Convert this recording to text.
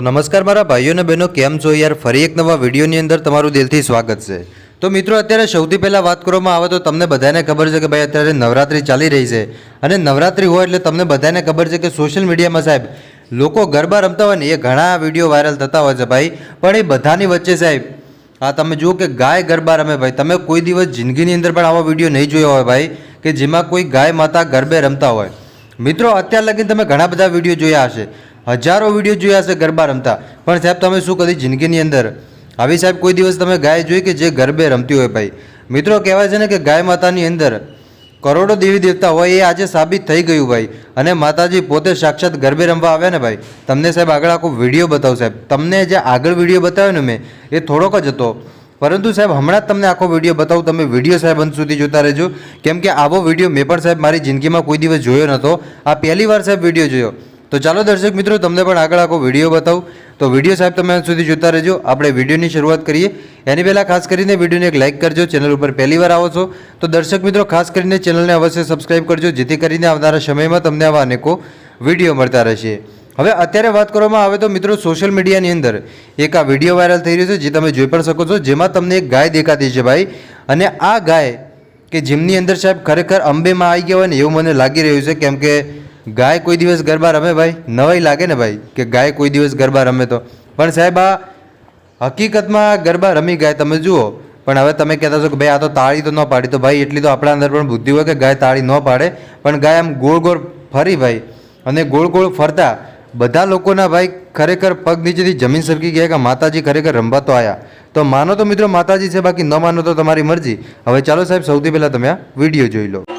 તો નમસ્કાર મારા ભાઈઓ અને બહેનો, કેમ છો યાર? ફરી એક નવા વિડીયોની અંદર તમારું દિલથી સ્વાગત છે. તો મિત્રો, અત્યારે સૌથી પહેલાં વાત કરવામાં આવે તો તમને બધાને ખબર છે કે ભાઈ અત્યારે નવરાત્રિ ચાલી રહી છે. અને નવરાત્રિ હોય એટલે તમને બધાને ખબર છે કે સોશિયલ મીડિયામાં સાહેબ, લોકો ગરબા રમતા હોય ને, એ ઘણા વીડિયો વાયરલ થતા હોય છે ભાઈ. પણ એ બધાની વચ્ચે સાહેબ, આ તમે જુઓ કે ગાય ગરબા રમે ભાઈ. તમે કોઈ દિવસ જિંદગીની અંદર પણ આવા વીડિયો નહીં જોયો હોય ભાઈ, કે જેમાં કોઈ ગાય માતા ગરબે રમતા હોય. મિત્રો, અત્યાર લગીને તમે ઘણા બધા વીડિયો જોયા હશે. હજારો વીડિયો જોયા હશે, ગરબા રમતા. પણ સાહેબ, તમે શું કદી જિંદગીની અંદર? આવી સાહેબ, કોઈ દિવસ તમે ગાય જોઈ કે જે ગરબે રમતી હોય ભાઈ? મિત્રો, કહેવાય છે ને કે ગાય માતાની અંદર કરોડો દેવી દેવતા હોય એ આજે સાબિત થઈ ગયું ભાઈ. અને માતાજી પોતે સાક્ષાત ગરબે રમવા આવ્યા ને ભાઈ. તમને સાહેબ, આગળ આખો વીડિયો બતાવું સાહેબ. તમને જે આગળ વીડિયો બતાવ્યો ને મેં, એ થોડોક જ હતો. પરંતુ સાહેબ, હમણાં જ તમને આખો વીડિયો બતાવું, તમે વીડિયો સાહેબ અંત સુધી જોતા રહેજો. કેમ કે આવો વીડિયો મેં પણ સાહેબ મારી જિંદગીમાં કોઈ દિવસ જોયો નહોતો. આ પહેલી વાર સાહેબ વીડિયો જોયો. તો ચાલો દર્શક મિત્રો, તમને પણ આગળ આખો વીડિયો બતાવું. તો વીડિયો સાહેબ, તમે સુધી જોતા રહેજો. આપણે વિડીયોની શરૂઆત કરીએ. એની પહેલાં ખાસ કરીને વિડીયોને એક લાઇક કરજો, ચેનલ ઉપર પહેલી વાર આવો છો, તો દર્શક મિત્રો, ખાસ કરીને ચેનલને અવશ્ય સબસ્ક્રાઇબ કરજો, જેથી કરીને આવનારા સમયમાં તમને આવા અનેકો વીડિયો મળતા રહેશે. હવે અત્યારે વાત કરવામાં આવે તો મિત્રો, સોશિયલ મીડિયાની અંદર એક આ વીડિયો વાયરલ થઈ રહ્યો છે, જે તમે જોઈ પણ શકો છો. જેમાં તમને એક ગાય દેખાતી છે ભાઈ. અને આ ગાય કે જેમની અંદર સાહેબ ખરેખર અંબેમાં આવી ગયા હોય ને, એવું મને લાગી રહ્યું છે, કેમ કે ગાય કોઈ દિવસ ગરબા રમે ભાઈ? નવાઈ લાગે ને ભાઈ કે ગાય કોઈ દિવસ ગરબા રમે તો? પણ સાહેબ, આ હકીકતમાં ગરબા રમી ગાય તમે જુઓ. પણ હવે તમે કહેતા છો કે ભાઈ આ તો તાળી તો ન પાડી. તો ભાઈ એટલી તો આપણા અંદર પણ બુદ્ધિ હોય કે ગાય તાળી ન પાડે. પણ ગાય આમ ગોળ ગોળ ફરી ભાઈ. અને ગોળ ગોળ ફરતા. બધા લોકોના ભાઈ ખરેખર પગ નીચેથી જમીન સરકી ગયા કે માતાજી ખરેખર રમવા તો આવ્યા તો માનો તો મિત્રો માતાજી છે, બાકી ન માનો તો તમારી મરજી. હવે ચાલો સાહેબ, સૌથી પહેલાં તમે આ વીડિયો જોઈ લો.